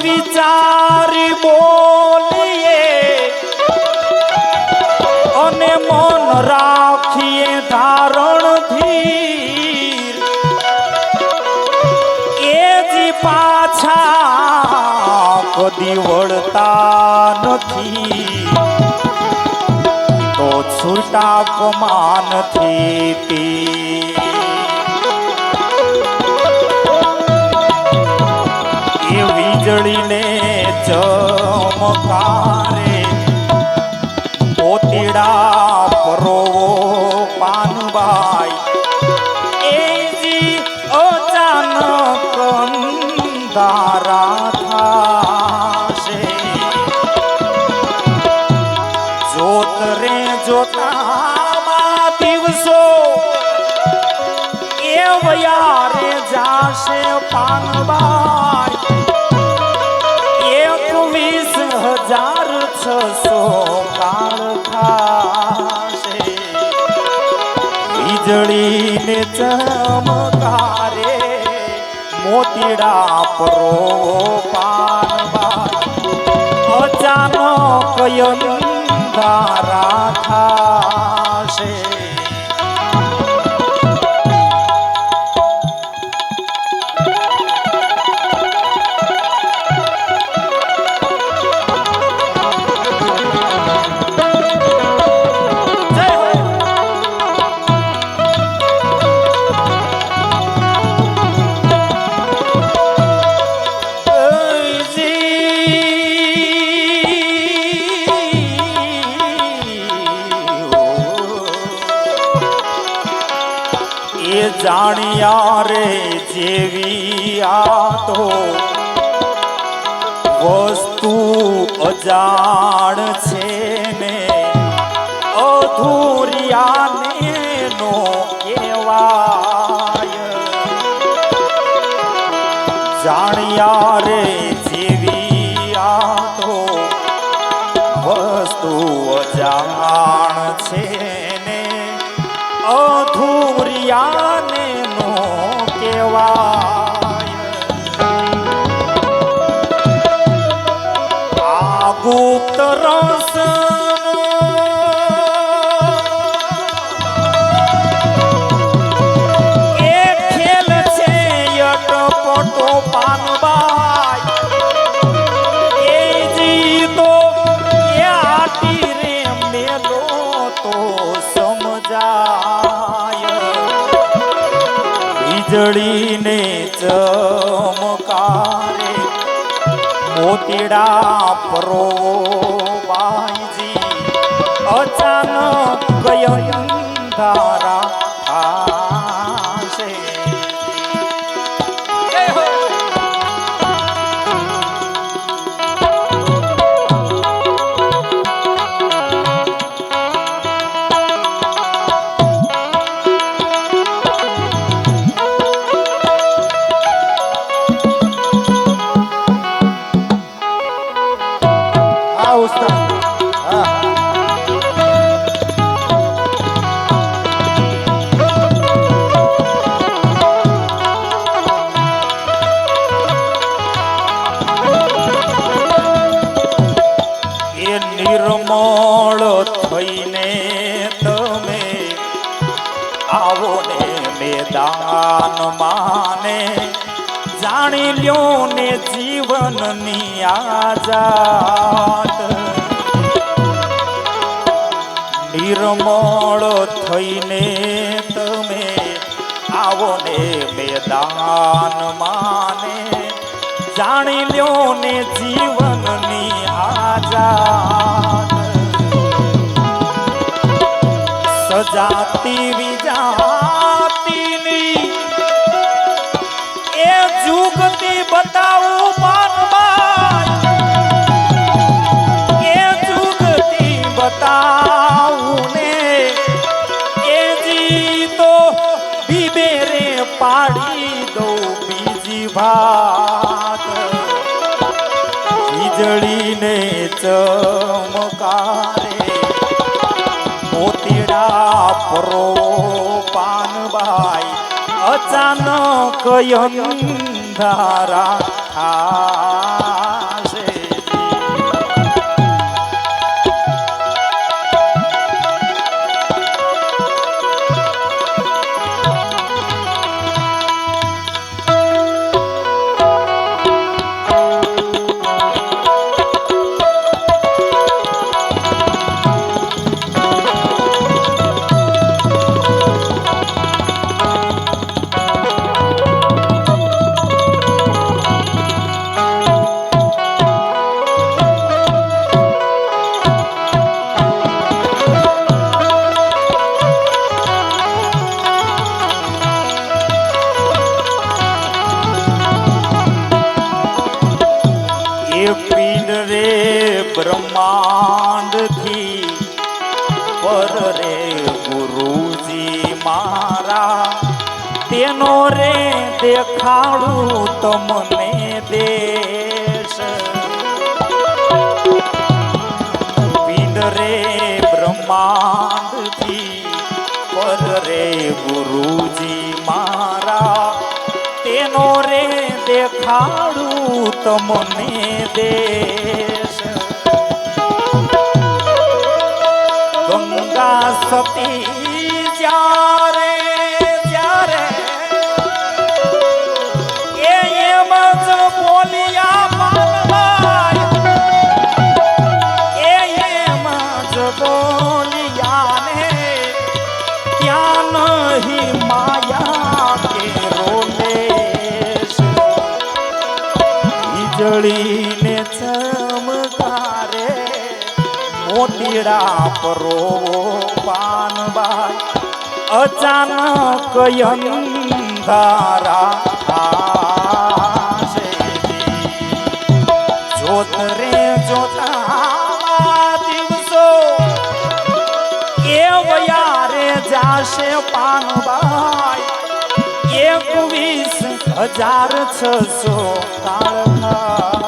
সুবিচার বলিয়ে অনে মন রাখিয়ে ধারণ ধীর। এ যে পাছা কদি વળતા નથી તો છૂટા કમાન થી વીજળીને ચમકારે. મોતીડા પરો પાનવા અચાનક થાશે જાણ્યા રે જેવી આ તો વસ્તુ અજાણ છે ને અધૂરિયાને નો કહેવાય. જાણ્યા રે મોતીડા પરો બાઈજી. અચાનક ગયો અંધારા. નિર્મળ થઈને તમે આવો ને મેદાન માને. જાણી લ્યો ને જીવનની આજાદ નિર્મળ થઈને તમે આવો ને મેદાન માને. જાણી લ્યો ને જીવનની આજા સજાતી વિજાતીની એ જુગતી બતાવું પાનબાઈ અચાનક અંધારા બ્રહ્માંડથી પર રે ગુરુજી મારા. તેનો રે દેખાડું તમને દેશ. પિંડ રે બ્રહ્માંડથી પર રે ગુરુજી મારા. તેનો રે દેખાડું તમને દેશ. સતી જ્યારે જ્યારે એ એમ જ બોલિયા માનવાય. એ એમ જ રોલેશ વીજળીને મોતીડા પરોવો પાનબાઈ, અચાનક અંધારા જોત રે જોતા દિવસો, એ વયારે જાશે પાનબાઈ, એકવીસ હજાર છસો કાળ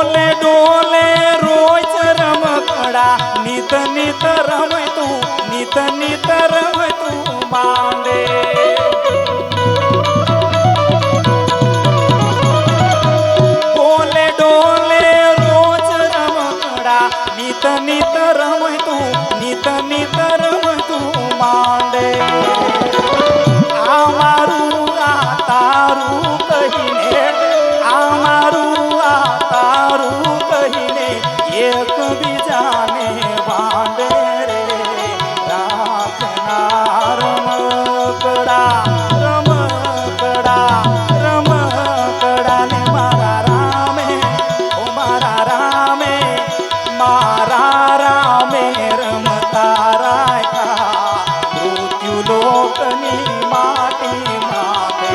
डोले डोले रोज रमकडा नित नित रम तू नित नित रम तू बांदे डोले डोले रोज रमकडा नित नित रम तू नित नित रम तू मांदे લોકની માટી માટે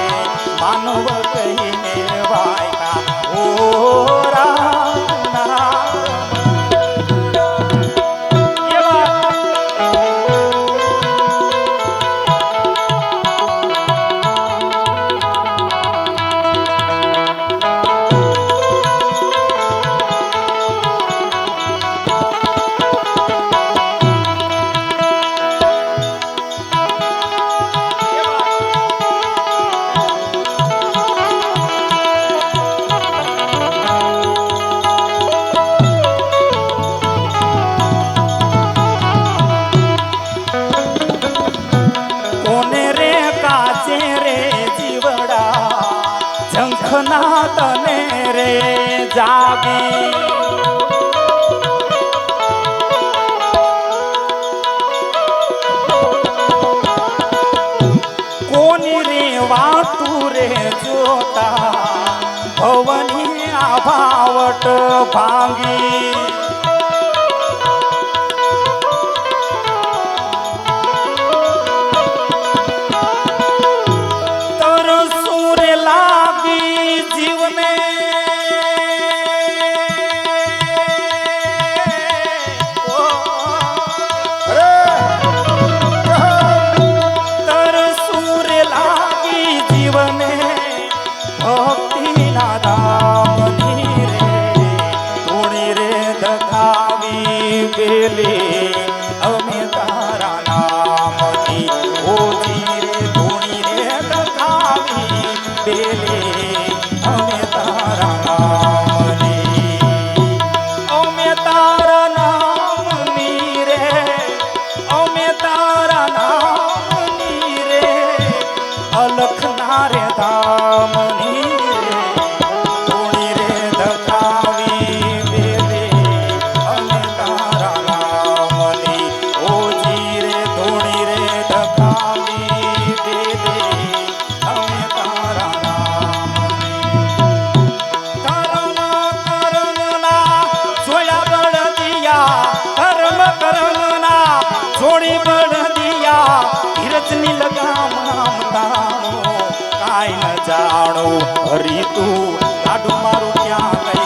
માનવ કહીને વાયકા ઓ રા કાંઈ ન જાણું. હરી તું આડું મારું ક્યાં લઈ